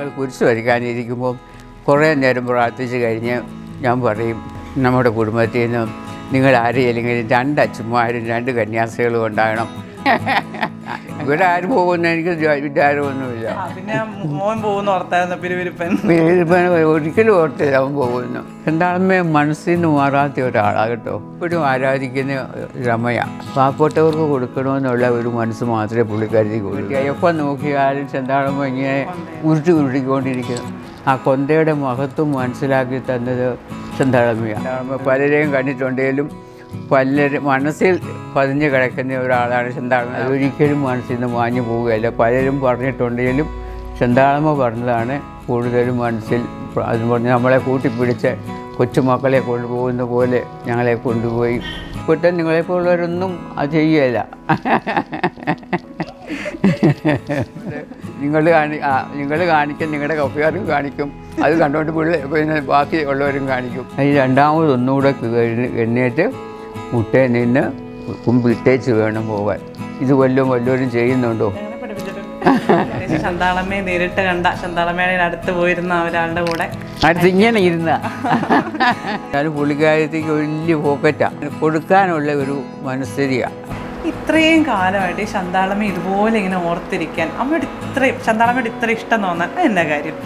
ഞങ്ങൾ കുരിശ് വരയ്ക്കാനിരിക്കുമ്പോൾ കുറേ നേരം പ്രാർത്ഥിച്ച് കഴിഞ്ഞ് ഞാൻ പറയും നമ്മുടെ കുടുംബത്തിൽ നിന്നും നിങ്ങൾ ആരെയെങ്കിലും രണ്ട് അച്ഛന്മാരും രണ്ട് കന്യാസികളും ഉണ്ടാകണം. ഇവിടെ ആര് പോകുന്ന എനിക്ക് വിചാരമൊന്നുമില്ല. പിന്നെ മോൻ പോകുന്ന ഓർത്തായിരുന്നു പിരിവിരിപ്പൻ? ഇവൻ ഒരിക്കലും ഓർത്തില്ല അവൻ പോകുന്നു. എന്താണെന്ന് മനസ്സിൽ നിന്ന് മാറാത്ത ഒരാളാണ് കേട്ടോ. ഇപ്പോഴും ആരാധിക്കുന്ന രമയ. പാവപ്പെട്ടവർക്ക് കൊടുക്കണമെന്നുള്ള ഒരു മനസ്സ് മാത്രമേ പുള്ളിക്കാരി കൊടുക്കുക എപ്പം നോക്കിയാലും ചെന്താളമ്മ ഇങ്ങനെ ഉരുട്ടി ഉരുട്ടിക്കൊണ്ടിരിക്കുന്നു. ആ കൊന്തയുടെ മഹത്വം മനസ്സിലാക്കി തന്നത് ചെന്താളമ്മയാണ് പലരെയും കണ്ടിട്ടുണ്ടെങ്കിലും പലരും മനസ്സിൽ പതിഞ്ഞു കിടക്കുന്ന ഒരാളാണ് ചെന്താളമ്മ. അതൊരിക്കലും മനസ്സിൽ നിന്ന് മാഞ്ഞു പോവുകയില്ല. പലരും പറഞ്ഞിട്ടുണ്ടെങ്കിലും ചെന്താളമ്മ പറഞ്ഞതാണ് കൂടുതലും മനസ്സിൽ അത് പറഞ്ഞ് നമ്മളെ കൂട്ടിപ്പിടിച്ച് കൊച്ചുമക്കളെ കൊണ്ടുപോകുന്ന പോലെ ഞങ്ങളെ കൊണ്ടുപോയി. കുറ്റം നിങ്ങളെപ്പോലുള്ളവരൊന്നും അത് ചെയ്യുകയില്ല നിങ്ങൾ കാണി നിങ്ങൾ കാണിക്കും നിങ്ങളുടെ കഫുകാരും കാണിക്കും. അത് കണ്ടുകൊണ്ട് പിള്ളേ പിന്നെ ബാക്കി ഉള്ളവരും കാണിക്കും. ഈ രണ്ടാമത് എണ്ണീറ്റ് മുട്ടയിൽ നിന്ന് കുമ്പിട്ടേച്ച് വേണം പോവാൻ. ഇത് വല്ലതും വല്ലവരും ചെയ്യുന്നുണ്ടോ? ശന്താളമ്മയെ നേരിട്ട് കണ്ട. ശന്താളമ്മയുടെ അടുത്ത് പോയിരുന്ന ഒരാളുടെ കൂടെ. അടുത്ത് ഇങ്ങനെ ഇരുന്ന. ഞാൻ പുള്ളിക്കാരത്തേക്ക് വലിയ പോക്കറ്റാണ് കൊടുക്കാനുള്ള ഒരു മനസ്ഥിതിയാണ് ഇത്രയും കാലമായിട്ട് ഈ ശന്താളമ്മ ഇതുപോലെ ഇങ്ങനെ ഓർത്തിരിക്കാൻ അമ്മയോട് ഇത്രയും ശന്താളമ്മയോട് ഇത്ര ഇഷ്ടം തോന്നാൻ എന്താ കാര്യം?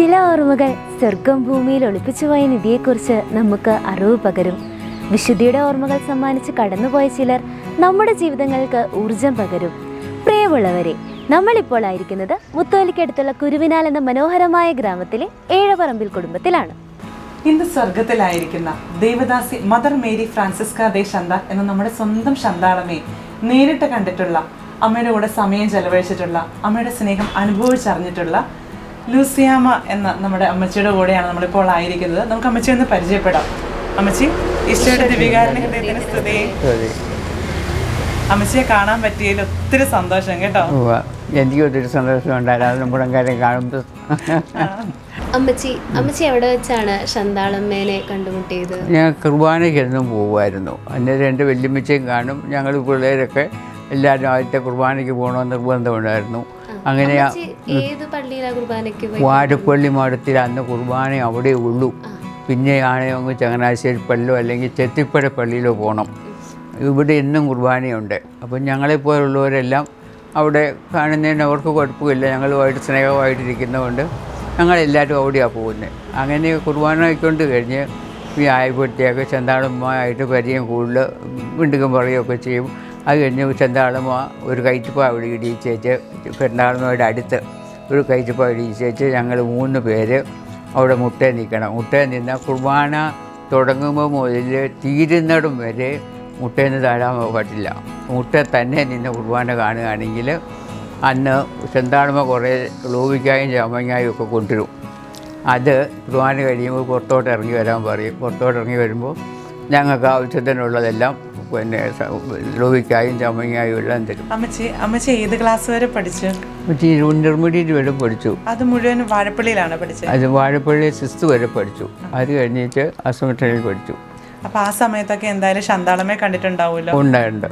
ചില ഓർമ്മകൾ സ്വർഗം ഭൂമിയിൽ ഒളിപ്പിച്ചുപോയ നിധിയെക്കുറിച്ച് നമുക്ക് അറിവ് പകരും. വിശുദ്ധിയുടെ ഓർമ്മകൾ സമ്മാനിച്ച് കടന്നുപോയ ചിലർ നമ്മുടെ ജീവിതങ്ങൾക്ക് ഊർജം പകരും. പ്രിയമുള്ളവരെ നമ്മളിപ്പോൾ ആയിരിക്കുന്നത് മുത്തോലിക്കടുത്തുള്ള കുരുവിനാൽ എന്ന മനോഹരമായ ഗ്രാമത്തിലെ ഏഴപറമ്പിൽ കുടുംബത്തിലാണ്. ഇന്ന് സ്വർഗത്തിലായിരിക്കുന്ന devadasi Mother Mary Francisca de Chantal എന്ന നമ്മുടെ സ്വന്തം ശന്താളമ്മയെ നേരിട്ട് കണ്ടിട്ടുള്ള അമ്മയുടെ കൂടെ സമയം ചെലവഴിച്ചിട്ടുള്ള അമ്മയുടെ സ്നേഹം അനുഭവിച്ചറിഞ്ഞിട്ടുള്ള ലൂസിയാമ എന്ന നമ്മുടെ അമ്മച്ചിയുടെ കൂടെയാണ് നമ്മളിപ്പോൾ ആയിരിക്കുന്നത്. നമുക്ക് അമ്മച്ചി ഒന്ന് പരിചയപ്പെടാം. അമ്മച്ചി ഈശോയുടെ ദിവികാരണ ഹൃദയത്തിന് സ്തുതി. അമ്മച്ചിയെ കാണാൻ പറ്റിയതിൽ ഒത്തിരി സന്തോഷം കേട്ടോ. എനിക്ക് ഒത്തിരി സന്തോഷം ഉണ്ടായിരുന്നു. മുടങ്കാരെ കാണുമ്പോൾ അമ്മച്ചി അമ്മച്ചി എവിടെ വെച്ചാണ് ശന്താളമ്മേനെ കണ്ടുമുട്ടിയത്? ഞാൻ കുർബാനയ്ക്ക് എന്നും പോകുമായിരുന്നു അന്നേരം എന്റെ വല്യമ്മച്ചയും കാണും. ഞങ്ങൾ പിള്ളേരൊക്കെ എല്ലാവരും ആദ്യത്തെ കുർബാനയ്ക്ക് പോകണമെന്ന് നിർബന്ധമുണ്ടായിരുന്നു. അങ്ങനെ ആ ഏത് പള്ളിയിലാണ് കുർബാനയ്ക്ക് വാഴപ്പള്ളി മഠത്തിൽ അന്ന് കുർബാന അവിടെ ഉള്ളൂ. പിന്നെ ആണെങ്കിൽ അങ്ങ് ചങ്ങനാശ്ശേരി പള്ളിയോ അല്ലെങ്കിൽ ചെത്തിപ്പുഴ പള്ളിയിലോ പോകണം ഇവിടെ ഇന്നും കുർബാനയുണ്ട്. അപ്പം ഞങ്ങളെപ്പോലുള്ളവരെല്ലാം അവിടെ കാണുന്നതിന് അവർക്ക് കുഴപ്പമില്ല. ഞങ്ങളുമായിട്ട് സ്നേഹമായിട്ടിരിക്കുന്നതുകൊണ്ട് ഞങ്ങളെല്ലാവരും അവിടെയാണ് പോകുന്നത് അങ്ങനെ കുർബാന ആയിക്കൊണ്ട് കഴിഞ്ഞ് ഈ ആയപ്പോഴത്തേക്ക് ചെന്താളമ്മയായിട്ട് പരിചയം കൂടുതൽ വിണ്ടുകം പറയുകയൊക്കെ ചെയ്യും. അത് കഴിഞ്ഞ് ചെന്താളമ്മ ഒരു കയറ്റിപ്പാവിടെ ഇടിയിച്ചേച്ച് പെരുന്നാളുമായിട്ട് അടുത്ത് ഒരു കയറ്റിപ്പ ചേച്ചി ഞങ്ങൾ മൂന്ന് പേര് അവിടെ മുട്ടേ നിൽക്കണം. മുട്ടേ നിന്ന കുർബാന തുടങ്ങുമ്പോൾ മുതൽ തീരുന്നിടം വരെ മുട്ടയിൽ നിന്ന് താഴാൻ പറ്റില്ല. മുട്ട തന്നെ നിന്ന് കുർബാന കാണുകയാണെങ്കിൽ അന്ന് ചെന്താണുമ്പോൾ കുറേ ലോപിക്കായും ചമ്മങ്ങായും ഒക്കെ കൊണ്ടുവരും. അത് കുർബാന കഴിയുമ്പോൾ പുറത്തോട്ട് ഇറങ്ങി വരാൻ പറയും. പുറത്തോട്ട് ഇറങ്ങി വരുമ്പോൾ ഞങ്ങൾക്ക് ആവശ്യത്തിനുള്ളതെല്ലാം പിന്നെ ലോഹിക്കായും ചമ്മങ്ങായും എല്ലാം തരും. അമ്മച്ചി അമ്മച്ചി ഏത് ക്ലാസ് വരെ പഠിച്ചു? അമ്മച്ചി ഇന്റർമീഡിയറ്റ് വരെ പഠിച്ചു. അത് മുഴുവൻ വാഴപ്പള്ളിയിലാണ് പഠിച്ചത് അത് വാഴപ്പള്ളി സിക്സ്ത് വരെ പഠിച്ചു. അത് കഴിഞ്ഞിട്ട് അസമറ്ററിൽ പഠിച്ചു. അപ്പൊ ആ സമയത്തൊക്കെ എന്തായാലും ശന്താളമേ കണ്ടിട്ടുണ്ടാവുമല്ലോ. ഉണ്ടായിട്ടുണ്ട്.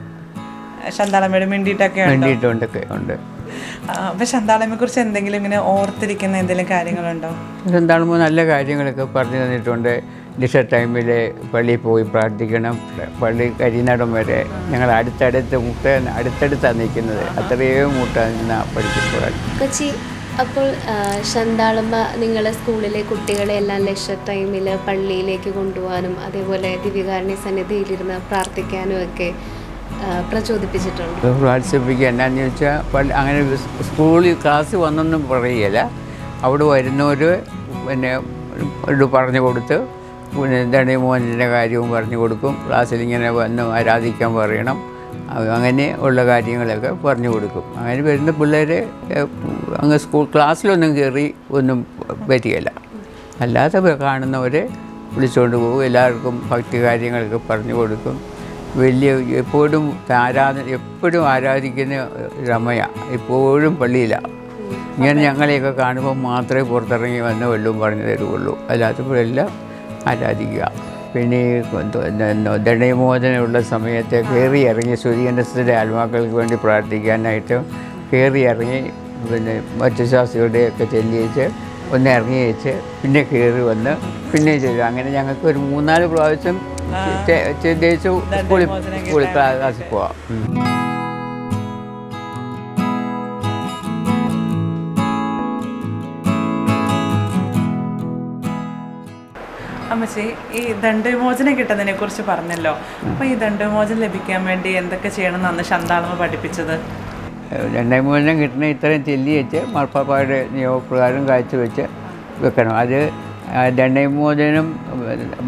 ശന്താളമ്മയുടെ മിണ്ടിയിട്ടൊക്കെ മിണ്ടിയിട്ടുണ്ടൊക്കെ ഉണ്ട്. ആ, അപ്പൊ ശന്താളമ്മയെ കുറിച്ച് എന്തെങ്കിലും ഇങ്ങനെ ഓർത്തിരിക്കുന്ന എന്തെങ്കിലും കാര്യങ്ങളുണ്ടോ? എന്താണെന്ന് നല്ല കാര്യങ്ങളൊക്കെ പറഞ്ഞു തന്നിട്ടുണ്ട്. ഡിഷ ടൈമിൽ പള്ളിയിൽ പോയി പ്രാർത്ഥിക്കണം. പള്ളി കരിനടം വരെ ഞങ്ങൾ അടുത്തടുത്ത് മുട്ട അടുത്തടുത്താണ് നിൽക്കുന്നത്. അത്രയും മുട്ട നിന്നാ കൊച്ചി അപ്പോൾ ശന്താളമ്മ നിങ്ങളെ സ്കൂളിലെ കുട്ടികളെ എല്ലാം ലക്ഷ ടൈമിൽ പള്ളിയിലേക്ക് കൊണ്ടുപോകാനും അതേപോലെ ദിവ്യകാരണി സന്നിധിയിലിരുന്ന് പ്രാർത്ഥിക്കാനും ഒക്കെ പ്രചോദിപ്പിച്ചിട്ടുണ്ട്. പ്രോത്സാഹിപ്പിക്കുക എന്നാന്ന് ചോദിച്ചാൽ അങ്ങനെ സ്കൂളിൽ ക്ലാസ് വന്നൊന്നും പറയുകയില്ല അവിടെ വരുന്നവർ പിന്നെ ഇത് പറഞ്ഞു കൊടുത്ത് പിന്നെ എന്താണ് ഈ മോനിന്റെ കാര്യവും പറഞ്ഞു കൊടുക്കും. ക്ലാസ്സിൽ ഇങ്ങനെ വന്ന് ആരാധിക്കാൻ പറയണം. അങ്ങനെ ഉള്ള കാര്യങ്ങളൊക്കെ പറഞ്ഞു കൊടുക്കും. അങ്ങനെ വരുന്ന പിള്ളേർ അങ്ങ് സ്കൂൾ ക്ലാസ്സിലൊന്നും കയറി ഒന്നും പറ്റുകയില്ല അല്ലാതെ കാണുന്നവരെ വിളിച്ചുകൊണ്ട് പോകും. എല്ലാവർക്കും ഭക്തി കാര്യങ്ങളൊക്കെ പറഞ്ഞു കൊടുക്കും. വലിയ എപ്പോഴും ആരാധന എപ്പോഴും ആരാധിക്കുന്ന രമയ. എപ്പോഴും പള്ളിയിലാണ് ഇങ്ങനെ ഞങ്ങളെയൊക്കെ കാണുമ്പോൾ മാത്രമേ പുറത്തിറങ്ങി വന്ന് വല്ലതും പറഞ്ഞു തരുള്ളൂ അല്ലാത്തപ്പോഴെല്ലാം ആരാധിക്കുക. പിന്നെ ദണ്ഡവിമോചനമുള്ള സമയത്ത് കയറി ഇറങ്ങി സൂര്യനസിന്റെ ആത്മാക്കൾക്ക് വേണ്ടി പ്രാർത്ഥിക്കാനായിട്ട് കയറി ഇറങ്ങി പിന്നെ മറ്റുശാസ്ത്രിയുടെയൊക്കെ ചെല്ലിയേച്ച് ഒന്ന് ഇറങ്ങി വെച്ച് പിന്നെ കയറി വന്ന് പിന്നെ ചെയ്തു അങ്ങനെ ഞങ്ങൾക്ക് ഒരു മൂന്നാൽ പ്രാവശ്യം തേച്ചു സ്കൂളിൽ സ്കൂളിൽ ക്ലാസ്സിൽ പോവാം. അമ്മച്ചി ഈ ദണ്ഡവിമോചനം കിട്ടുന്നതിനെ കുറിച്ച് പറഞ്ഞല്ലോ. അപ്പൊ ഈ ദണ്ഡവിമോചനം ലഭിക്കാൻ വേണ്ടി എന്തൊക്കെ ചെയ്യണം എന്നാണ് ശന്താളമ്മ പഠിപ്പിച്ചത്? ദണ്ഡവിമോചനം കിട്ടുന്ന ഇത്രയും ചെല്ലി വെച്ച് മാർപ്പാപ്പായുടെ നിയമപ്രകാരം കാഴ്ച വെച്ച് വെക്കണം. അത് ദണ്ഡവിമോചനം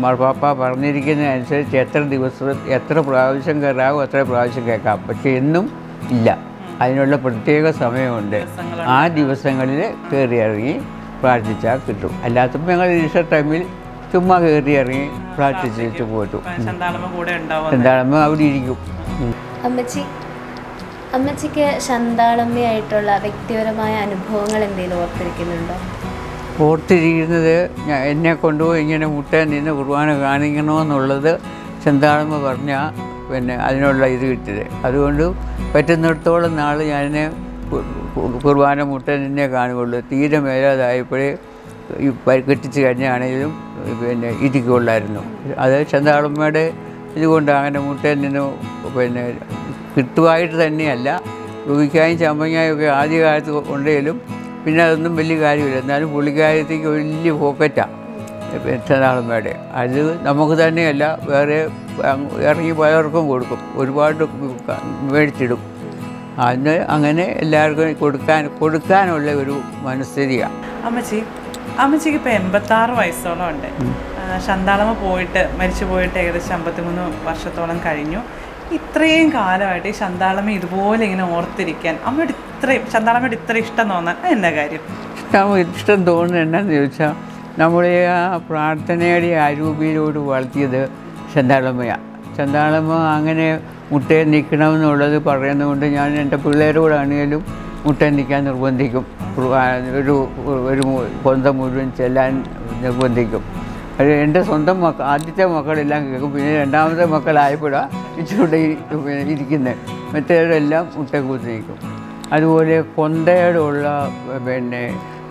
മാർപ്പാപ്പ പറഞ്ഞിരിക്കുന്നതനുസരിച്ച് എത്ര ദിവസം എത്ര പ്രാവശ്യം കയറാവും അത്ര പ്രാവശ്യം കേൾക്കാം. പക്ഷേ എന്നും ഇല്ല. അതിനുള്ള പ്രത്യേക സമയമുണ്ട്. ആ ദിവസങ്ങളിൽ കയറി ഇറങ്ങി പ്രാർത്ഥിച്ചാൽ കിട്ടും. അല്ലാത്തപ്പോൾ ഞങ്ങൾ ഈശ്വർ ടൈമിൽ ചുമ്മാ കയറി ഇറങ്ങി പ്രാർത്ഥിച്ചിട്ട് പോയിട്ടു. ശന്താളമ്മ കൂടെ ഉണ്ടാവും. എന്താണെന്ന് അവിടെ ഇരിക്കും. അമ്മച്ചി അമ്മച്ചിക്ക് ശന്താളമ്മയായിട്ടുള്ള വ്യക്തിപരമായ അനുഭവങ്ങൾ എന്തെങ്കിലും ഓർത്തിരിക്കുന്നുണ്ടോ? ഓർത്തിരിക്കുന്നത് എന്നെ കൊണ്ടുപോയി ഇങ്ങനെ മുട്ടയിൽ നിന്ന് കുർബാന കാണിക്കണമെന്നുള്ളത് ചെന്താളമ്മ പറഞ്ഞ പിന്നെ അതിനുള്ള ഇത് കിട്ടിയത്. അതുകൊണ്ട് പറ്റുന്നിടത്തോളം നാൾ ഞാനിനെ കുർബാന മുട്ട നിന്നെ കാണുകയുള്ളൂ. തീരെ മേലാതായപ്പോഴേ ഈ കെട്ടിച്ച് കഴിഞ്ഞാണെങ്കിലും പിന്നെ ഇരിക്കുകയുള്ളായിരുന്നു. അത് ചെന്താളമ്മയുടെ ഇതുകൊണ്ട് അങ്ങനെ മുട്ടയിൽ നിന്ന് പിന്നെ കിട്ടുമായിട്ട് തന്നെയല്ല രൂപിക്കായും ചമ്മങ്ങായും ഒക്കെ ആദ്യകാലത്ത് ഉണ്ടെങ്കിലും പിന്നെ അതൊന്നും വലിയ കാര്യമില്ല. എന്നാലും പുള്ളിക്കാരത്തേക്ക് വലിയ പോക്കറ്റാണ് പെറ്റനാളമ്മയുടെ അത് നമുക്ക് തന്നെയല്ല വേറെ ഇറങ്ങി പോയവർക്കും കൊടുക്കും. ഒരുപാട് മേടിച്ചിടും. അന്ന് അങ്ങനെ എല്ലാവർക്കും കൊടുക്കാൻ കൊടുക്കാനുള്ള ഒരു മനസ്ഥിതിയാണ് അമ്മച്ചി അമ്മച്ചിക്ക് ഇപ്പൊ എൺപത്താറ് വയസ്സോളം ഉണ്ട്. ശന്താളമ്മ പോയിട്ട് മരിച്ചു പോയിട്ട് ഏകദേശം അമ്പത്തിമൂന്ന് വർഷത്തോളം കഴിഞ്ഞു. ഇത്രയും കാലമായിട്ട് ഈ ശന്താളമ്മ ഇതുപോലെ ഇങ്ങനെ ഓർത്തിരിക്കാൻ അമ്മയോട് ഇത്രയും ശന്താളമ്മയോട് ഇത്ര ഇഷ്ടം തോന്നാൻ എന്താ കാര്യം? ഇഷ്ടം ഇഷ്ടം തോന്നുന്നത് എന്നാന്ന് ചോദിച്ചാൽ നമ്മളെ ആ പ്രാർത്ഥനയുടെ ആ രൂപയിലോട് വളർത്തിയത് ചന്താളമ്മയാണ് ചന്താളമ്മ അങ്ങനെ മുട്ടയിൽ നിൽക്കണമെന്നുള്ളത് പറയുന്നതുകൊണ്ട് ഞാൻ എന്റെ പിള്ളേരോടാണെങ്കിലും മുട്ടയിൽ നിൽക്കാൻ നിർബന്ധിക്കും. ഒരു ഒരു കൊന്ത മുഴുവൻ ചെല്ലാൻ നിർബന്ധിക്കും. എന്റെ സ്വന്തം മക്കൾ ആദ്യത്തെ മക്കളെല്ലാം കേൾക്കും. പിന്നെ രണ്ടാമത്തെ മക്കളായപ്പോഴാണ് ഇച്ചിരൂടെ ഇരിക്കുന്നത് മറ്റേവരെല്ലാം മുട്ടക്കൂത്ത് നിൽക്കും അതുപോലെ കൊന്തയോടുള്ള പിന്നെ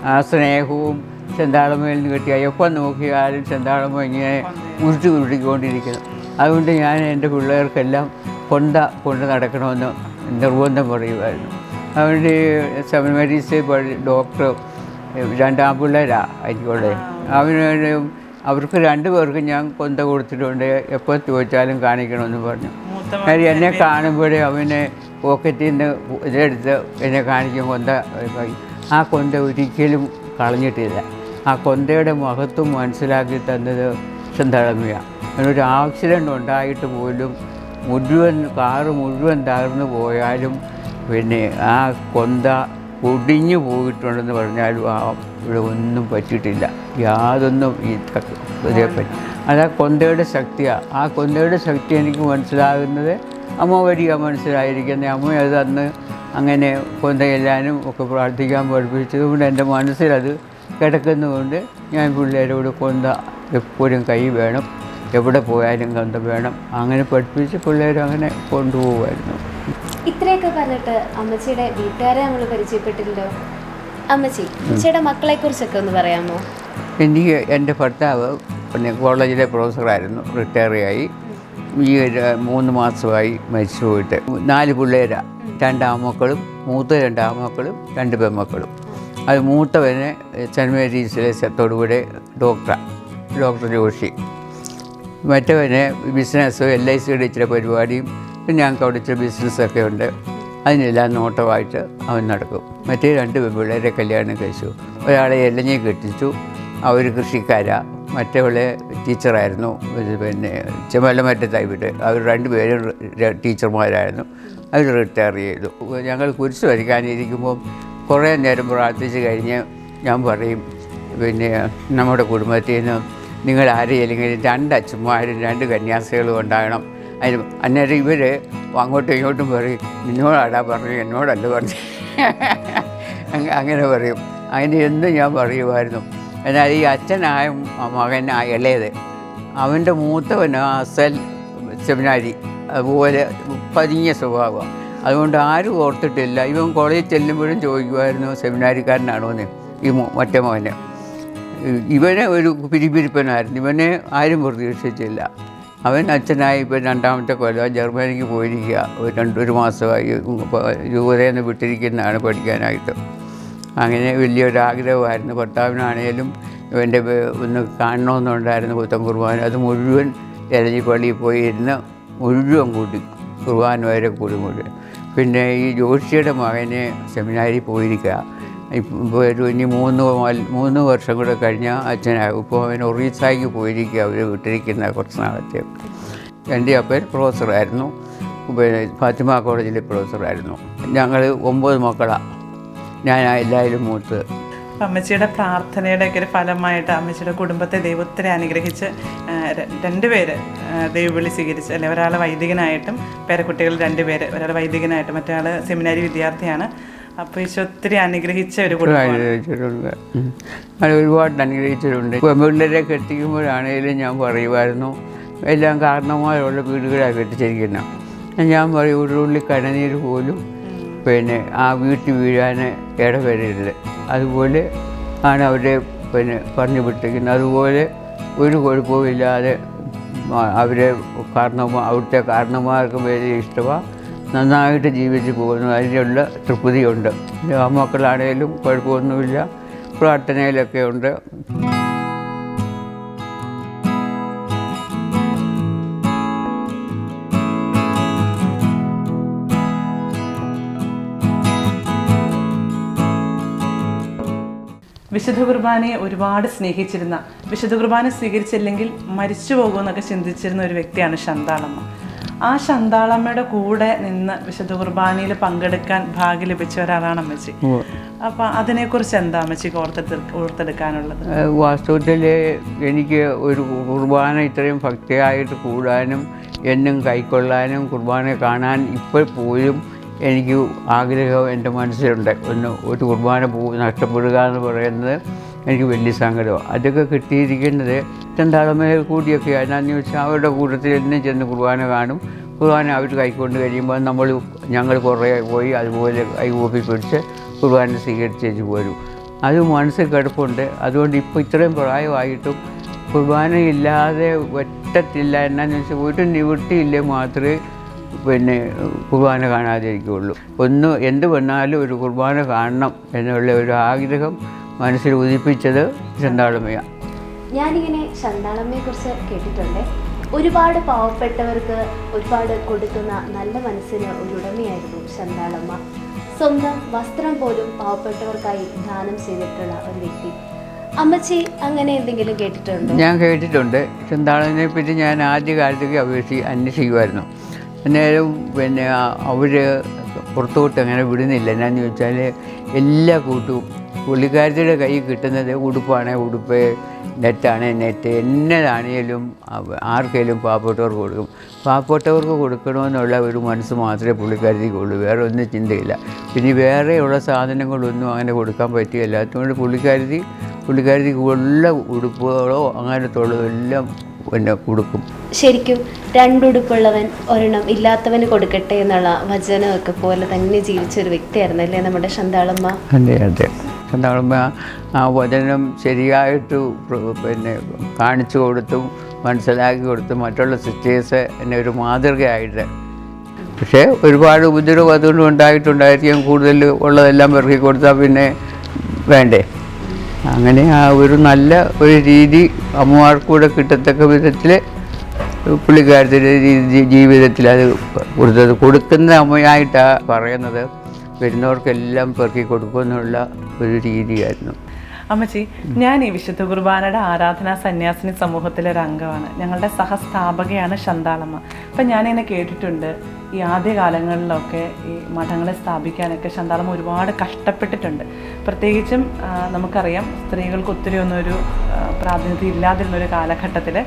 ആ സ്നേഹവും ചെന്താളമ്മയിൽ നിന്ന് കിട്ടിയ എപ്പം നോക്കിയാലും ചെന്താളമ്മ ഇങ്ങനെ ഉരുട്ടി ഉരുട്ടിക്കൊണ്ടിരിക്കുന്നു. അതുകൊണ്ട് ഞാൻ എന്റെ പിള്ളേർക്കെല്ലാം കൊന്ത കൊണ്ട് നടക്കണമെന്ന് നിർബന്ധം പറയുമായിരുന്നു. അതുകൊണ്ട് സെവൻ മരീസ് ഡോക്ടർ രണ്ടാം പിള്ളേരാ ആയിക്കോട്ടെ അവന് അവർക്ക് രണ്ടുപേർക്കും ഞാൻ കൊന്ത കൊടുത്തിട്ടുണ്ട്. എപ്പോൾ ചോദിച്ചാലും കാണിക്കണമെന്ന് പറഞ്ഞു. കാര്യം എന്നെ കാണുമ്പോഴേ അവനെ പോക്കറ്റിൽ നിന്ന് ഇതെടുത്ത് എന്നെ കാണിക്കും കൊന്ത. ആ കൊന്ത ഒരിക്കലും കളഞ്ഞിട്ടില്ല. ആ കൊന്തയുടെ മഹത്വം മനസ്സിലാക്കി തന്നത് ചെന്തളമയാണ് അതിനൊരു ആക്സിഡന്റ് ഉണ്ടായിട്ട് പോലും മുഴുവൻ കാറ് മുഴുവൻ തകർന്നു പോയാലും പിന്നെ ആ കൊന്ത ഒടിഞ്ഞു പോയിട്ടുണ്ടെന്ന് പറഞ്ഞാലും ആ ഇവിടെ ഒന്നും പറ്റിയിട്ടില്ല. യാതൊന്നും ഈ ഇതേ പറ്റി അത് ആ കൊന്തയുടെ ശക്തിയാണ് ആ കൊന്തയുടെ ശക്തി എനിക്ക് മനസ്സിലാകുന്നത് അമ്മ വരിക മനസ്സിലായിരിക്കുന്നത്. അമ്മ അത് അന്ന് അങ്ങനെ കൊന്തയെല്ലാനും ഒക്കെ പ്രാർത്ഥിക്കാൻ പഠിപ്പിച്ചതുകൊണ്ട് എന്റെ മനസ്സിലത് കിടക്കുന്നതുകൊണ്ട് ഞാൻ പിള്ളേരോട് കൊന്ത എപ്പോഴും കൈ വേണം എവിടെ പോയാലും കൊന്ത വേണം. അങ്ങനെ പഠിപ്പിച്ച് പിള്ളേർ അങ്ങനെ കൊണ്ടുപോകുമായിരുന്നു. ഇത്രയൊക്കെ പറഞ്ഞിട്ട് അമ്മച്ചിയുടെ വീട്ടുകാരെ നമ്മൾ പരിചയപ്പെട്ടില്ലല്ലോ അമ്മച്ചി അമ്മച്ചിയുടെ മക്കളെ കുറിച്ചൊക്കെ ഒന്ന് പറയാമോ? എനിക്ക് എന്റെ ഭർത്താവ് പിന്നെ കോളേജിലെ പ്രൊഫസറായിരുന്നു റിട്ടയറായി. ഈ മൂന്ന് മാസമായി മരിച്ചു പോയിട്ട് നാല് പിള്ളേരാണ് രണ്ടാമക്കളും മൂത്ത രണ്ടാമക്കളും രണ്ട് പെമ്മക്കളും അത് മൂത്തവനെ സെന്റ് മേരീസിലെ തൊടുപുഴ ഡോക്ടറാണ് ഡോക്ടർ ജോഷി. മറ്റവന് ബിസിനസ് എൽ ഐ സിയുടെ ഇച്ചിരി പരിപാടിയും ഞങ്ങൾക്ക് അവിടെ ഇച്ചിരി ബിസിനസ്സൊക്കെ ഉണ്ട്. അതിനെല്ലാം നോട്ടമായിട്ട് അവൻ നടക്കും. മറ്റേ രണ്ട് പിള്ളേരെ കല്യാണം കഴിച്ചു. ഒരാളെ എല്ലഞ്ഞി കെട്ടിച്ചു. അവർ കൃഷിക്കാരാ. മറ്റവളെ ടീച്ചറായിരുന്നു. പിന്നെ പിന്നെ മറ്റേ വിട്ട് അവർ രണ്ടുപേരും ടീച്ചർമാരായിരുന്നു. അവർ റിട്ടയർ ചെയ്തു. ഞങ്ങൾ കുരിശ് വരയ്ക്കാനിരിക്കുമ്പോൾ കുറേ നേരം പ്രാർത്ഥിച്ച് കഴിഞ്ഞ് ഞാൻ പറയും പിന്നെ നമ്മുടെ കുടുംബത്തിൽ നിന്ന് നിങ്ങൾ ആരെയെങ്കിലും രണ്ട് അച്ഛന്മാരും രണ്ട് കന്യാസികളും ഉണ്ടാകണം. അതിന് അന്നേരം ഇവർ അങ്ങോട്ടും ഇങ്ങോട്ടും പറയും നിന്നോടാടാ പറഞ്ഞു എന്നോടല്ല പറഞ്ഞു അങ്ങ- അങ്ങനെ പറയും. അതിന് എന്തും ഞാൻ പറയുമായിരുന്നു. എന്നാൽ ഈ അച്ഛനായ മകൻ ഇളയത് അവന്റെ മൂത്തവന് അസൽ സെമിനാരി അതുപോലെ പതിഞ്ഞ സ്വഭാവം. അതുകൊണ്ട് ആരും ഓർത്തിട്ടില്ല. ഇവൻ കോളേജിൽ ചെല്ലുമ്പോഴും ചോദിക്കുമായിരുന്നു സെമിനാരിക്കാരനാണോ എന്ന് ഈ മറ്റേ മോനെ ഇവനെ ഒരു പിരിപിരിപ്പനായിരുന്നു. ഇവനെ ആരും പ്രതീക്ഷിച്ചില്ല. അവൻ അച്ഛനായി ഇപ്പം രണ്ടാമത്തെ കൊല്ലം ജർമ്മനിക്ക് പോയിരിക്കുക. ഒരു രണ്ടൊരു മാസമായി യുവതയെന്ന് വിട്ടിരിക്കുന്നതാണ് പഠിക്കാനായിട്ട്. അങ്ങനെ വലിയൊരു ആഗ്രഹമായിരുന്നു ഭർത്താവിനാണേലും ഇവന്റെ ഒന്ന് കാണണമെന്നുണ്ടായിരുന്നു പുത്തൻ കുർബാന. അത് മുഴുവൻ ഇലഞ്ഞി പള്ളിയിൽ പോയി ഇരുന്ന് മുഴുവൻ കൂടി കുർബാന വരെ കൂടി മുഴുവൻ. പിന്നെ ഈ ജോഷിയുടെ മകനെ സെമിനാരിൽ പോയിരിക്കുക. ഇപ്പോൾ ഇനി മൂന്ന് മൂന്ന് വർഷം കൂടെ കഴിഞ്ഞാൽ അച്ഛനാകും ഇപ്പോൾ അവൻ ഒറീസായിക്ക് പോയിരിക്കുക അവർ വിട്ടിരിക്കുന്ന കുറച്ച് നാളത്തെ എന്റെ അപ്പൻ പ്രൊഫസറായിരുന്നു പിന്നെ ഫാത്തിമ കോളേജിലെ പ്രൊഫസറായിരുന്നു ഞങ്ങൾ ഒമ്പത് മക്കളാണ് ഞാൻ എല്ലാവരും മൂത്ത്. അമ്മച്ചിയുടെ പ്രാർത്ഥനയുടെ ഒക്കെ ഒരു ഫലമായിട്ട് അമ്മച്ചിയുടെ കുടുംബത്തെ ദൈവത്തിനെ അനുഗ്രഹിച്ച് രണ്ടുപേര് ദൈവവിളി സ്വീകരിച്ച് അല്ലെ ഒരാൾ വൈദികനായിട്ടും പേരക്കുട്ടികൾ രണ്ടുപേര് ഒരാൾ വൈദികനായിട്ടും മറ്റേ ആൾ സെമിനാരി വിദ്യാർത്ഥിയാണ്. അപ്പോൾ ഈശോ ഒത്തിരി അനുഗ്രഹിച്ച ഒരു അനുഗ്രഹിച്ചിട്ടുണ്ട്. ഒരുപാട് അനുഗ്രഹിച്ചിട്ടുണ്ട്. പെൺപിള്ളേരെ കെട്ടിക്കുമ്പോഴാണേലും ഞാൻ പറയുമായിരുന്നു എല്ലാം കാരണന്മാരുള്ള വീടുകളാണ് കെട്ടിച്ചിരിക്കുന്നത് ഞാൻ പറയും ഒരു ഉള്ളി കടനീര് പോലും പിന്നെ ആ വീട്ടിൽ വീഴാൻ ഇടവരരുത്. അതുപോലെ ആണ് അവരെ പിന്നെ പറഞ്ഞു വിട്ടിരിക്കുന്നത്. അതുപോലെ ഒരു കുഴപ്പവും ഇല്ലാതെ അവരെ കാരണവ അവിടുത്തെ കാരണന്മാർക്ക് വലിയ ഇഷ്ടമാണ്. നന്നായിട്ട് ജീവിച്ച് പോകുന്നു അതിനുള്ള തൃപ്തിയുണ്ട്. മക്കളാണേലും കുഴപ്പമൊന്നുമില്ല. പ്രാർത്ഥനയിലൊക്കെ ഉണ്ട്. വിശുദ്ധ കുർബാനയെ ഒരുപാട് സ്നേഹിച്ചിരുന്ന വിശുദ്ധ കുർബാന സ്വീകരിച്ചില്ലെങ്കിൽ മരിച്ചു പോകുമെന്നൊക്കെ ചിന്തിച്ചിരുന്ന ഒരു വ്യക്തിയാണ് ശന്താളമ്മ. ആ ശന്താളമ്മയുടെ കൂടെ നിന്ന് വിശുദ്ധ കുർബാനയിൽ പങ്കെടുക്കാൻ ഭാഗ്യം ലഭിച്ച ഒരാളാണ് അമ്മച്ചി. അപ്പം അതിനെക്കുറിച്ച് എന്താ അമ്മച്ചി ഓർത്തെടു ഓർത്തെടുക്കാനുള്ളത്? വാസ്തവത്തിൽ എനിക്ക് ഒരു കുർബാന ഇത്രയും ഭക്തിയായിട്ട് കൂടാനും എന്നും കൈക്കൊള്ളാനും കുർബാന കാണാൻ ഇപ്പോൾ പോലും എനിക്ക് ആഗ്രഹം എന്റെ മനസ്സിലുണ്ട്. ഒന്ന് ഒരു കുർബാന പോ നഷ്ടപ്പെടുക എന്ന് പറയുന്നത് എനിക്ക് വലിയ സങ്കടമാണ് അതൊക്കെ കിട്ടിയിരിക്കുന്നത് ചെന്താളമേൽ കൂടിയൊക്കെയാണ് എന്നാന്ന് ചോദിച്ചാൽ അവരുടെ കൂട്ടത്തിൽ തന്നെ ചെന്ന് കുർബാന കാണും. കുർബാന അവർ കൈക്കൊണ്ട് കഴിയുമ്പോൾ നമ്മൾ ഞങ്ങൾ കുറേ പോയി അതുപോലെ കൈകൂപ്പി പിടിച്ച് കുർബാന സ്വീകരിച്ചേച്ച് പോരും. അത് മനസ്സിൽ കിടപ്പുണ്ട്. അതുകൊണ്ട് ഇപ്പോൾ ഇത്രയും പ്രായമായിട്ടും കുർബാന ഇല്ലാതെ പറ്റത്തില്ല എന്നാന്ന് വെച്ചാൽ ഒരു നിവൃത്തിയില്ലേ മാത്രമേ പിന്നെ കുർബാന കാണാതിരിക്കുകയുള്ളൂ ഒന്ന് എന്ത് വന്നാലും ഒരു കുർബാന കാണണം എന്നുള്ള ഒരു ആഗ്രഹം മനസ്സിൽ ഉദിപ്പിച്ചത് ചന്താളമ്മയ. ഞാനിങ്ങനെ ചന്താളമ്മയെ കുറിച്ച് കേട്ടിട്ടുണ്ട്. ഒരുപാട് പാവപ്പെട്ടവർക്ക് ഒരുപാട് കൊടുക്കുന്ന നല്ല മനസ്സിന് ഒരു ഉടമയായിരുന്നു ശന്താളമ്മ സ്വന്തം വസ്ത്രം പോലും പാവപ്പെട്ടവർക്കായി ദാനം ചെയ്തിട്ടുള്ള ഒരു വ്യക്തി. അമ്മച്ചി അങ്ങനെ എന്തെങ്കിലും കേട്ടിട്ടുണ്ടോ? ഞാൻ കേട്ടിട്ടുണ്ട്. ചന്താളനെ പറ്റി ഞാൻ ആദ്യ കാലത്തേക്ക് അപേക്ഷി അന്വേഷിക്കുമായിരുന്നു അന്നേരം പിന്നെ അവർ പുറത്തോട്ട് അങ്ങനെ വിടുന്നില്ല. എന്നാന്ന് ചോദിച്ചാൽ എല്ലാ കൂട്ടും പുള്ളിക്കാരത്തിയുടെ കൈ കിട്ടുന്നത് ഉടുപ്പാണ് ഉടുപ്പ് നെറ്റാണ് നെറ്റ്. എന്നതാണേലും ആർക്കെങ്കിലും പാവപ്പെട്ടവർക്ക് കൊടുക്കും. പാവപ്പെട്ടവർക്ക് കൊടുക്കണമെന്നുള്ള ഒരു മനസ്സ് മാത്രമേ പുള്ളിക്കാരത്തിക്കുള്ളൂ വേറെ ഒന്നും ചിന്തയില്ല. പിന്നെ വേറെയുള്ള സാധനങ്ങളൊന്നും അങ്ങനെ കൊടുക്കാൻ പറ്റുകയില്ല അതുകൊണ്ട് പുള്ളിക്കാരത്തി പുള്ളിക്കാരത്തിക്കുള്ള ഉടുപ്പുകളോ അങ്ങനത്തുള്ളതോ എല്ലാം പിന്നെ കൊടുക്കും. ശരിക്കും രണ്ടുടുപ്പുള്ളവൻ ഒരെണ്ണം ഇല്ലാത്തവന് കൊടുക്കട്ടെ എന്നുള്ള വചനമൊക്കെ പോലെ തന്നെ ജീവിച്ച ഒരു വ്യക്തിയായിരുന്നല്ലേ നമ്മുടെ ശന്താളമ്മ? അതെ അതെ. എന്താകുമ്പോൾ ആ വചനം ശരിയായിട്ട് പിന്നെ കാണിച്ചു കൊടുത്തും മനസ്സിലാക്കി കൊടുത്തും മറ്റുള്ള സിസ്റ്റേഴ്സ് എന്നെ ഒരു മാതൃകയായിട്ട്. പക്ഷേ ഒരുപാട് ഉപദ്രവം അതുകൊണ്ട് ഉണ്ടായിട്ടുണ്ടായിരിക്കും. കൂടുതൽ ഉള്ളതെല്ലാം പെറുക്കി കൊടുത്താൽ പിന്നെ വേണ്ടേ? അങ്ങനെ ആ ഒരു നല്ല ഒരു രീതി അമ്മമാർക്കൂടെ കിട്ടത്തക്ക വിധത്തിൽ പുള്ളിക്കാരത്തിന്റെ രീതി ജീവിതത്തിൽ അത് കൊടുത്തത്. കൊടുക്കുന്ന അമ്മയായിട്ടാണ് പറയുന്നത്. വരുന്നവർക്കെല്ലാം പെറുക്കി കൊടുക്കുമെന്നുള്ള ഒരു രീതിയായിരുന്നു. അമ്മച്ചി ഞാൻ ഈ വിശുദ്ധ കുർബാനയുടെ ആരാധനാ സന്യാസിനി സമൂഹത്തിലെ ഒരു അംഗമാണ്. ഞങ്ങളുടെ സഹസ്ഥാപകയാണ് ശന്താളമ്മ. അപ്പം ഞാനിങ്ങനെ കേട്ടിട്ടുണ്ട് ഈ ആദ്യ കാലങ്ങളിലൊക്കെ ഈ മഠങ്ങളെ സ്ഥാപിക്കാനൊക്കെ ശന്താളമ്മ ഒരുപാട് കഷ്ടപ്പെട്ടിട്ടുണ്ട്. പ്രത്യേകിച്ചും നമുക്കറിയാം സ്ത്രീകൾക്ക് ഒത്തിരി ഒന്നും ഒരു പ്രാതിനിധ്യം ഇല്ലാതിരുന്ന ഒരു കാലഘട്ടത്തിൽ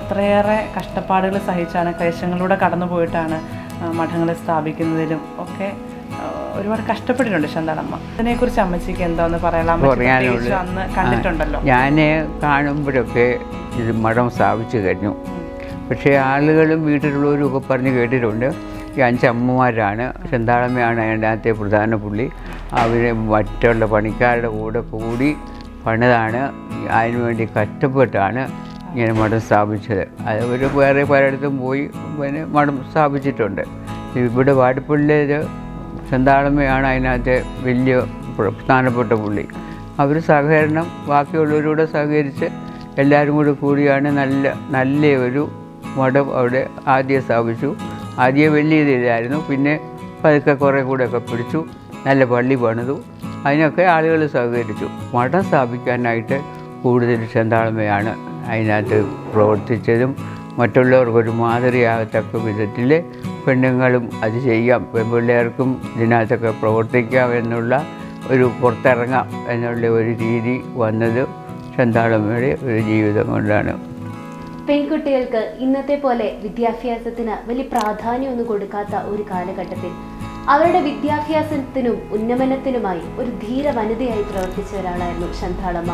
അത്രയേറെ കഷ്ടപ്പാടുകൾ സഹിച്ചാണ് ക്ലേശങ്ങളിലൂടെ കടന്നു പോയിട്ടാണ് മഠങ്ങളെ സ്ഥാപിക്കുന്നതിലും ഒക്കെ ഒരുപാട് കഷ്ടപ്പെട്ടിട്ടുണ്ട് ശാന്താളമ്മ അതിനെക്കുറിച്ച് അമ്മച്ചിക്ക് എന്താന്ന് പറയാനുള്ള. അന്ന് കണ്ടിട്ടുണ്ടല്ലോ. ഞാൻ കാണുമ്പോഴൊക്കെ ഇത് മഠം സ്ഥാപിച്ചു കഴിഞ്ഞു. പക്ഷേ ആളുകളും വീട്ടിലുള്ളവരും ഒക്കെ പറഞ്ഞ് കേട്ടിട്ടുണ്ട്. ഈ അഞ്ചമ്മമാരാണ് ചെന്താളമ്മയാണ് അതിനകത്തെ പ്രധാന പുള്ളി. അവർ മറ്റുള്ള പണിക്കാരുടെ കൂടെ കൂടി പണിതാണ് അതിനു വേണ്ടി കഷ്ടപ്പെട്ടാണ് ഇങ്ങനെ മഠം സ്ഥാപിച്ചത്. അത് ഒരു വേറെ പലയിടത്തും പോയി പിന്നെ മഠം സ്ഥാപിച്ചിട്ടുണ്ട്. ഇവിടെ വാടിപ്പള്ളിയിൽ ചെന്താളമ്മയാണ് അതിനകത്തെ വലിയ പ്രധാനപ്പെട്ട പുള്ളി. അവർ സഹകരണം ബാക്കിയുള്ളവരോട് സഹകരിച്ച് എല്ലാവരും കൂടി കൂടിയാണ് നല്ല നല്ല ഒരു മഠം അവിടെ ആദ്യം സ്ഥാപിച്ചു. ആദ്യം വലിയ ഇതിലായിരുന്നു. പിന്നെ പതുക്കെ കുറേ കൂടെയൊക്കെ പിടിച്ചു. നല്ല പള്ളി പണിതു. അതിനൊക്കെ ആളുകൾ സഹകരിച്ചു. മഠം സ്ഥാപിക്കാനായിട്ട് കൂടുതൽ ചന്താളമ്മയാണ് അതിനകത്ത് പ്രവർത്തിച്ചതും മറ്റുള്ളവർക്കൊരു മാതൃകയാകത്തക്ക വിധത്തിൽ പെണ്ണുങ്ങളും അത് ചെയ്യാം. പെൺപിള്ളേർക്കും ഇതിനകത്തൊക്കെ പ്രവർത്തിക്കാം എന്നുള്ള ഒരു പുറത്തിറങ്ങാം എന്നുള്ള ഒരു രീതി വന്നത് ചന്താളമ്മയുടെ ഒരു ജീവിതം കൊണ്ടാണ്. പെൺകുട്ടികൾക്ക് ഇന്നത്തെ പോലെ വിദ്യാഭ്യാസത്തിന് വലിയ പ്രാധാന്യമൊന്നും കൊടുക്കാത്ത ഒരു കാലഘട്ടത്തിൽ അവരുടെ വിദ്യാഭ്യാസത്തിനും ഉന്നമനത്തിനുമായി ഒരു ധീര വനിതയായി പ്രവർത്തിച്ച ഒരാളായിരുന്നു ശന്താളമ്മ.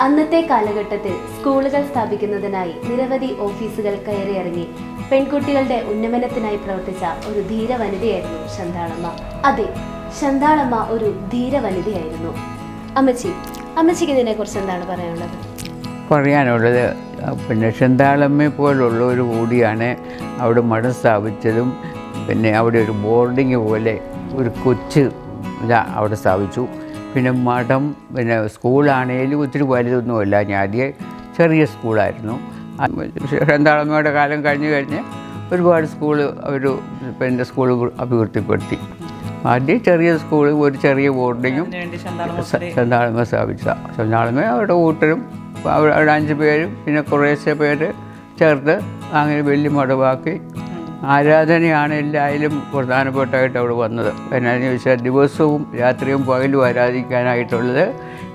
അന്നത്തെ കാലഘട്ടത്തിൽ സ്കൂളുകൾ സ്ഥാപിക്കുന്നതിനായി നിരവധി ഓഫീസുകൾ കയറിയിറങ്ങി. പെൺകുട്ടികളുടെ ഉന്നമനത്തിനായി പ്രവർത്തിച്ച ഒരു ധീര വനിതയായിരുന്നു ശന്താളമ്മ. അതെ ശന്താളമ്മ ഒരു ധീര വനിതയായിരുന്നു അമ്മച്ചി അമ്മച്ചിക്ക് ഇതിനെക്കുറിച്ച് എന്താണ് പറയാനുള്ളത്? പറയാനുള്ളത് പിന്നെ ചെന്താളമ്മയെ പോലുള്ളവർ കൂടിയാണ് അവിടെ മഠം സ്ഥാപിച്ചതും പിന്നെ അവിടെ ഒരു ബോർഡിങ് പോലെ ഒരു കൊച്ച് അവിടെ സ്ഥാപിച്ചു. പിന്നെ മഠം പിന്നെ സ്കൂളാണേലും ഒത്തിരി വലുതൊന്നുമല്ല ഞാൻ ആദ്യം ചെറിയ സ്കൂളായിരുന്നു ആ, ചെന്താളമ്മയുടെ കാലം കഴിഞ്ഞ് കഴിഞ്ഞ് ഒരുപാട് സ്കൂൾ അവർ പിന്നെ സ്കൂൾ അഭിവൃദ്ധിപ്പെടുത്തി. ആദ്യം ചെറിയ സ്കൂൾ ഒരു ചെറിയ ബോർഡിങ്ങും അതിനുവേണ്ടി ശാന്താളമ്മ സ- ചെന്താളമ സ്ഥാപിച്ച ചെന്താളമ അവരുടെ കൂട്ടരും അവ- അവരുടെ അഞ്ച് പേരും പിന്നെ കുറേശ്ശെ പേര് ചേർത്ത് അങ്ങനെ വലിയ മടവാക്കി. ആരാധനയാണ് എല്ലായാലും പ്രധാനപ്പെട്ടായിട്ട് അവിടെ വന്നത്. എന്നാന്ന് ചോദിച്ചാൽ ദിവസവും രാത്രിയും പകലും ആരാധിക്കാനായിട്ടുള്ളത്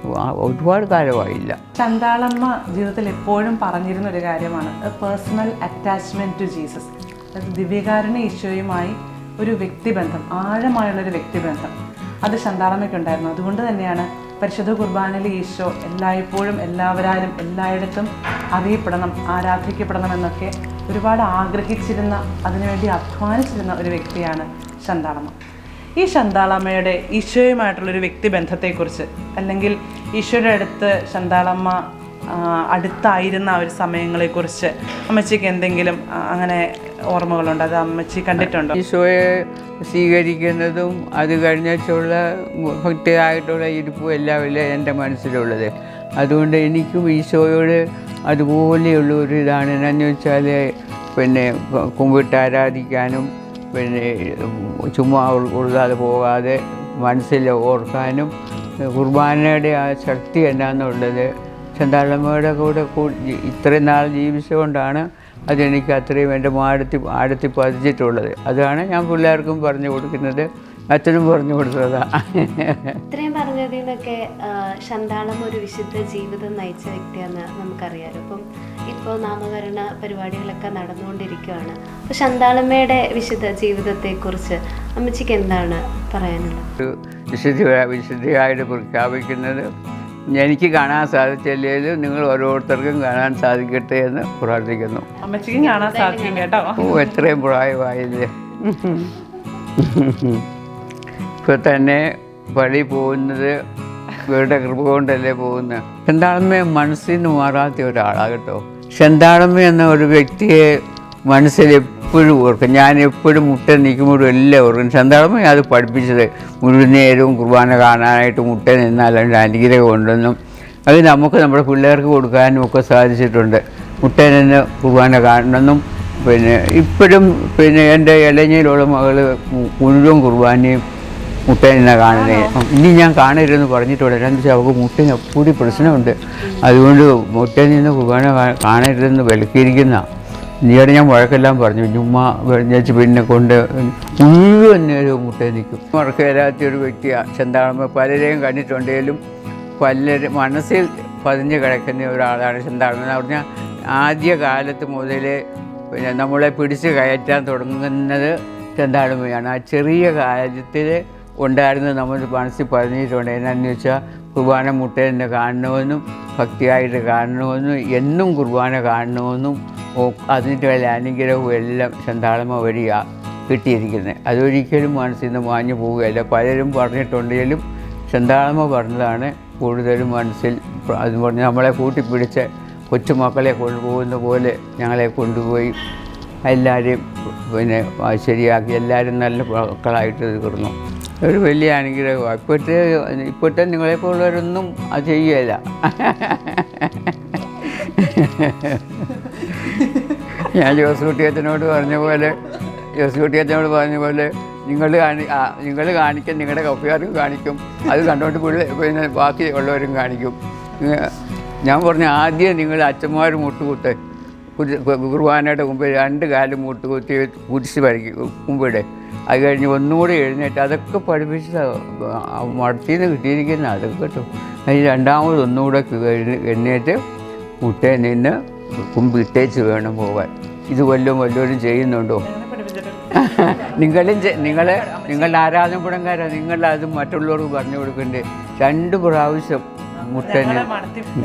ഒരുപാട് കാലമായില്ല. ചന്താളമ്മ ജീവിതത്തിൽ എപ്പോഴും പറഞ്ഞിരുന്ന ഒരു കാര്യമാണ് പേഴ്സണൽ അറ്റാച്ച്മെന്റ് ടു ജീസസ് അതായത് ദിവ്യകാരുണ്യ ഈശോയുമായി ഒരു വ്യക്തിബന്ധം ആഴമായുള്ള ഒരു വ്യക്തിബന്ധം. അത് ചന്താളമ്മയ്ക്ക് ഉണ്ടായിരുന്നു. അതുകൊണ്ട് തന്നെയാണ് പരിശുദ്ധ കുർബാനയിലെ ഈശോ എല്ലായ്പ്പോഴും എല്ലാവരാലും എല്ലായിടത്തും അറിയപ്പെടണം ആരാധിക്കപ്പെടണം എന്നൊക്കെ ഒരുപാട് ആഗ്രഹിച്ചിരുന്ന അതിനുവേണ്ടി അധ്വാനിച്ചിരുന്ന ഒരു വ്യക്തിയാണ് ശന്താളമ്മ ഈ ശന്താളമ്മയുടെ ഈശോയുമായിട്ടുള്ളൊരു വ്യക്തിബന്ധത്തെക്കുറിച്ച് അല്ലെങ്കിൽ ഈശോയുടെ അടുത്ത് ശന്താളമ്മ അടുത്തായിരുന്ന ആ ഒരു സമയങ്ങളെക്കുറിച്ച് അമ്മച്ചിക്ക് എന്തെങ്കിലും അങ്ങനെ ഓർമ്മകളുണ്ട്? അത് അമ്മച്ചി കണ്ടിട്ടുണ്ട്? ഈശോയെ സ്വീകരിക്കുന്നതും അത് കഴിഞ്ഞുള്ള ഭക്തിയായിട്ടുള്ള ഇരിപ്പും എല്ലാം ഇല്ല എന്റെ മനസ്സിലുള്ളത്. അതുകൊണ്ട് എനിക്കും ഈശോയോട് അതുപോലെയുള്ള ഒരു ഇതാണ് എന്നു വെച്ചാൽ പിന്നെ കുമ്പിട്ട് ആരാധിക്കാനും പിന്നെ ചുമ്മാ ഉൾ- പോകാതെ മനസ്സിൽ ഓർക്കാനും കുർബാനയുടെ ആ ശക്തി എന്നാന്നുള്ളത് ചന്താളമ്മയുടെ കൂടെ ഇത്രയും നാൾ ജീവിച്ചുകൊണ്ടാണ് അതെനിക്ക് അത്രയും എന്റെ മാടത്തി ആഴത്തി പതിച്ചിട്ടുള്ളത്. അതാണ് ഞാൻ പിള്ളേർക്കും പറഞ്ഞു കൊടുക്കുന്നത്. അച്ഛനും പറഞ്ഞു കൊടുത്തതാ. ഇത്രയും പറഞ്ഞതിൽ നിന്നൊക്കെ ശന്താളം ഒരു വിശുദ്ധ ജീവിതം നയിച്ച വ്യക്തിയാണെന്ന് നമുക്കറിയാലോ. അപ്പം ഇപ്പോൾ നാമകരണ പരിപാടികളൊക്കെ നടന്നുകൊണ്ടിരിക്കുകയാണ് അപ്പോൾ ശന്താളമ്മയുടെ വിശുദ്ധ ജീവിതത്തെക്കുറിച്ച് അമ്മച്ചിക്ക് എന്താണ് പറയാനുള്ളത്? ഒരു വിശുദ്ധി വിശുദ്ധിയായിട്ട് പ്രഖ്യാപിക്കുന്നത് എനിക്ക് കാണാൻ സാധിച്ചില്ലെങ്കിലും നിങ്ങൾ ഓരോരുത്തർക്കും കാണാൻ സാധിക്കട്ടെ എന്ന് പ്രാർത്ഥിക്കുന്നു. അമ്മച്ചിക്കും കാണാൻ സാധിക്കും കേട്ടോ. ഓ എത്രയും പ്രായമായില്ലേ. ഇപ്പോൾ തന്നെ പള്ളി പോകുന്നത് ഇവരുടെ കൃപ കൊണ്ടല്ലേ പോകുന്നത് ചെന്താളമ്മ മനസ്സിൽ നിന്ന് മാറാത്ത ഒരാളാണ് കേട്ടോ. ചെന്താളമ്മ എന്ന ഒരു വ്യക്തിയെ മനസ്സിൽ എപ്പോഴും ഓർക്കും. ഞാൻ എപ്പോഴും മുട്ട നിൽക്കുമ്പോഴും എല്ലാം ഓർക്കും. ചെന്താളമ്മ അത് പഠിപ്പിച്ചത് മുഴുവൻ നേരവും കുർബാന കാണാനായിട്ട് മുട്ട അതിന്റെ അനുഗ്രഹം ഉണ്ടെന്നും അത് നമുക്ക് നമ്മുടെ പിള്ളേർക്ക് കൊടുക്കാനും ഒക്കെ സാധിച്ചിട്ടുണ്ട്. മുട്ട നിന്ന് കുർബാന കാണണമെന്നും പിന്നെ ഇപ്പോഴും പിന്നെ എന്റെ ഇളഞ്ഞയിലുള്ള മകൾ മുഴുവൻ കുർബാനയും മുട്ടേനെ കാണണേ ഇനി ഞാൻ കാണരുതെന്ന് പറഞ്ഞിട്ടുണ്ട് എന്താ വെച്ചാൽ അവൾക്ക് മുട്ടേന് എപ്പോഴും പ്രശ്നമുണ്ട്. അതുകൊണ്ട് മുട്ടയിൽ നിന്ന് കുർബാന കാ- കാണരുതെന്ന് വിലക്കിയിരിക്കുന്ന നീടെ ഞാൻ വഴക്കെല്ലാം പറഞ്ഞു. ചുമ്മാ വെച്ച് പിന്നെ കൊണ്ട് മുഴുവൻ നേരവും മുട്ടയിൽ നിൽക്കും. ഒരു വ്യക്തിയാണ് ചെന്താളമ്മ പലരെയും കണ്ടിട്ടുണ്ടെങ്കിലും പലരും മനസ്സിൽ പതിഞ്ഞ് കിടക്കുന്ന ഒരാളാണ് ചെന്താളമ്മ. എന്ന് പറഞ്ഞാൽ ആദ്യ കാലത്ത് മുതലേ പിന്നെ നമ്മളെ പിടിച്ച് കയറ്റാൻ തുടങ്ങുന്നത് ചെന്താളമ്മയാണ്. ആ ചെറിയ കാര്യത്തിൽ ഉണ്ടായിരുന്നത് നമ്മൾ മനസ്സിൽ പറഞ്ഞിട്ടുണ്ട് എന്നാന്ന് വെച്ചാൽ കുർബാന മുട്ടേനെ കാണണമെന്നും ഭക്തിയായിട്ട് കാണണമെന്നും എന്നും കുർബാന കാണണമെന്നും അതിന്റെ വല്ല അനുഗ്രഹവും എല്ലാം ചന്താളമ വഴിയാണ് കിട്ടിയിരിക്കുന്നത്. അതൊരിക്കലും മനസ്സിൽ നിന്ന് മാഞ്ഞു പോവുകയല്ല. പലരും പറഞ്ഞിട്ടുണ്ടെങ്കിലും ചന്താളമ പറഞ്ഞതാണ് കൂടുതലും മനസ്സിൽ അത് പറഞ്ഞ് നമ്മളെ കൂട്ടിപ്പിടിച്ച് കൊച്ചുമക്കളെ കൊണ്ടുപോകുന്ന പോലെ ഞങ്ങളെ കൊണ്ടുപോയി എല്ലാവരെയും പിന്നെ ശരിയാക്കി. എല്ലാവരും നല്ല മക്കളായിട്ട് തീർന്നു. ഒരു വലിയ അനുഗ്രഹമാണ് ഇപ്പോഴത്തെ ഇപ്പോഴത്തെ നിങ്ങളെപ്പോലുള്ളവരൊന്നും അത് ചെയ്യുകയില്ല ഞാൻ ജോസ് കുട്ടിയത്തിനോട് പറഞ്ഞ പോലെ ജോസ് കുട്ടിയത്തിനോട് പറഞ്ഞ പോലെ നിങ്ങൾ കാണി നിങ്ങൾ കാണിക്കും നിങ്ങളുടെ കപ്പുകാർക്ക് കാണിക്കും. അത് കണ്ടുകൊണ്ട് പിന്നെ ബാക്കി ഉള്ളവരും കാണിക്കും. ഞാൻ പറഞ്ഞു ആദ്യം നിങ്ങൾ അച്ഛന്മാർ മുട്ടുകുത്ത് കുർബാനയുടെ മുമ്പ് രണ്ട് കാലം മുട്ടുകുത്തി കുരിശ് വരയ്ക്കും മുമ്പിടെ. അത് കഴിഞ്ഞ് ഒന്നുകൂടി എഴുന്നേറ്റ് അതൊക്കെ പഠിപ്പിച്ച് മടത്തിന്ന് കിട്ടിയിരിക്കുന്ന അതൊക്കെ കിട്ടും. അതിന് രണ്ടാമത് ഒന്നുകൂടെ എണ്ണേറ്റ് എഴുന്നേറ്റ് മുട്ടേ നിന്ന് കുമ്പിട്ടേച്ച് വേണം പോകാൻ ഇത് വല്ലതും വല്ലവരും ചെയ്യുന്നുണ്ടോ? നിങ്ങളും നിങ്ങൾ നിങ്ങളുടെ നിങ്ങളുടെ നിങ്ങൾ നിങ്ങളത് മറ്റുള്ളവർക്ക് പറഞ്ഞു കൊടുക്കണ്ടേ? രണ്ട് പ്രാവശ്യം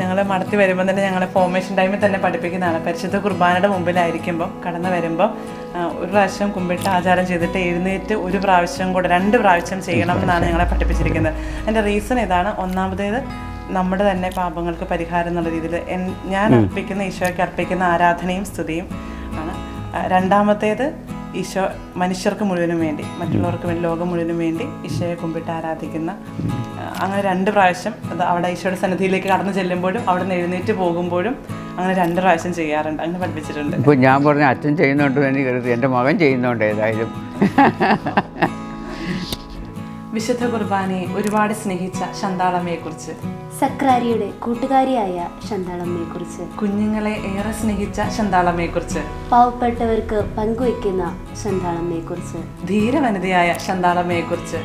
ഞങ്ങളെ മടത്തി വരുമ്പോൾ തന്നെ ഞങ്ങളെ ഫോർമേഷൻ ടൈമിൽ തന്നെ പഠിപ്പിക്കുന്നതാണ് പരിശുദ്ധ കുർബാനയുടെ മുമ്പിലായിരിക്കുമ്പോൾ കടന്നു വരുമ്പോൾ ഒരു പ്രാവശ്യം കുമ്പിട്ട് ആചാരം ചെയ്തിട്ട് എഴുന്നേറ്റ് ഒരു പ്രാവശ്യം കൂടെ രണ്ട് പ്രാവശ്യം ചെയ്യണം എന്നാണ് ഞങ്ങളെ പഠിപ്പിച്ചിരിക്കുന്നത്. അതിന്റെ റീസൺ ഇതാണ് ഒന്നാമതേത് നമ്മുടെ തന്നെ പാപങ്ങൾക്ക് പരിഹാരം എന്നുള്ള രീതിയിൽ ഞാൻ അർപ്പിക്കുന്ന ഈശോയ്ക്ക് അർപ്പിക്കുന്ന ആരാധനയും സ്തുതിയും ആണ്. രണ്ടാമത്തേത് ഈശോ മനുഷ്യർക്ക് മുഴുവനും വേണ്ടി മറ്റുള്ളവർക്ക് വേണ്ടി ലോകം മുഴുവനും വേണ്ടി ഈശോയെ കുമ്പിട്ട് ആരാധിക്കുന്ന അങ്ങനെ രണ്ട് പ്രാവശ്യം അത് അവിടെ ഈശോയുടെ സന്നിധിയിലേക്ക് കടന്നു ചെല്ലുമ്പോഴും അവിടെ നിന്ന് എഴുന്നേറ്റ് പോകുമ്പോഴും അങ്ങനെ രണ്ട് പ്രാവശ്യം ചെയ്യാറുണ്ട്. അങ്ങനെ പഠിപ്പിച്ചിട്ടുണ്ട്. ഇപ്പോൾ ഞാൻ പറഞ്ഞ അച്ഛൻ ചെയ്യുന്നുണ്ട് എനിക്ക് കരുതി. എന്റെ മകൻ ചെയ്യുന്നുണ്ട് ഏതായാലും. വിശുദ്ധ കുർബാനയെ ഒരുപാട് സ്നേഹിച്ച ശന്താളമ്മയെക്കുറിച്ച്. സക്രാരിയുടെ കൂട്ടുകാരിയായ ശന്താളമ്മയെക്കുറിച്ച്. കുഞ്ഞുങ്ങളെ ഏറെ സ്നേഹിച്ച ശന്താളമ്മയെക്കുറിച്ച്. പാവപ്പെട്ടവർക്ക് പങ്കുവയ്ക്കുന്ന ശന്താളമ്മയെക്കുറിച്ച്. ധീരവനിതയായ ശന്താളമ്മയെക്കുറിച്ച്.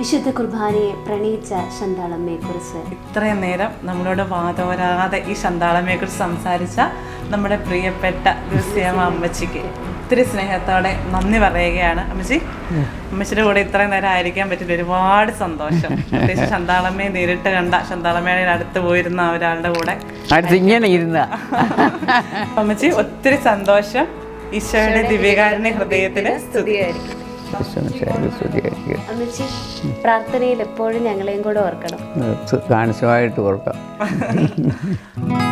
വിശുദ്ധ കുർബാനയെ പ്രണയിച്ച ശന്താളമ്മയെക്കുറിച്ച്. ഇത്രയും നേരം നമ്മളോട് വാതോരാതെ ഈ ശന്താളമ്മയെക്കുറിച്ച് സംസാരിച്ച നമ്മുടെ പ്രിയപ്പെട്ട ലൂസിയമ്മ അമ്മച്ചിക്ക് ഒത്തിരി സ്നേഹത്തോടെ നന്ദി പറയുകയാണ്. അമ്മച്ചി അമ്മച്ചിയുടെ കൂടെ ഇത്രയും നേരം ആയിരിക്കാൻ പറ്റില്ല. ഒരുപാട് സന്തോഷം. പ്രത്യേകിച്ച് ശന്താളമ്മയെ നേരിട്ട് കണ്ട ശന്താളമ്മയുടെ അടുത്ത് പോയിരുന്ന ഒരാളുടെ കൂടെ. അടുത്ത് ഇങ്ങനെ ഇരുന്ന. അമ്മച്ചി ഒത്തിരി സന്തോഷം. ഈശോയുടെ ദിവ്യകാരുണ്യ ഹൃദയത്തിന് സ്തുതിയായിരിക്കും അമ്മച്ചി പ്രാർത്ഥനയിൽ എപ്പോഴും ഞങ്ങളെയും കൂടെ ഓർക്കണം. കാണിച്ചതായിട്ട് ഓർക്കാം.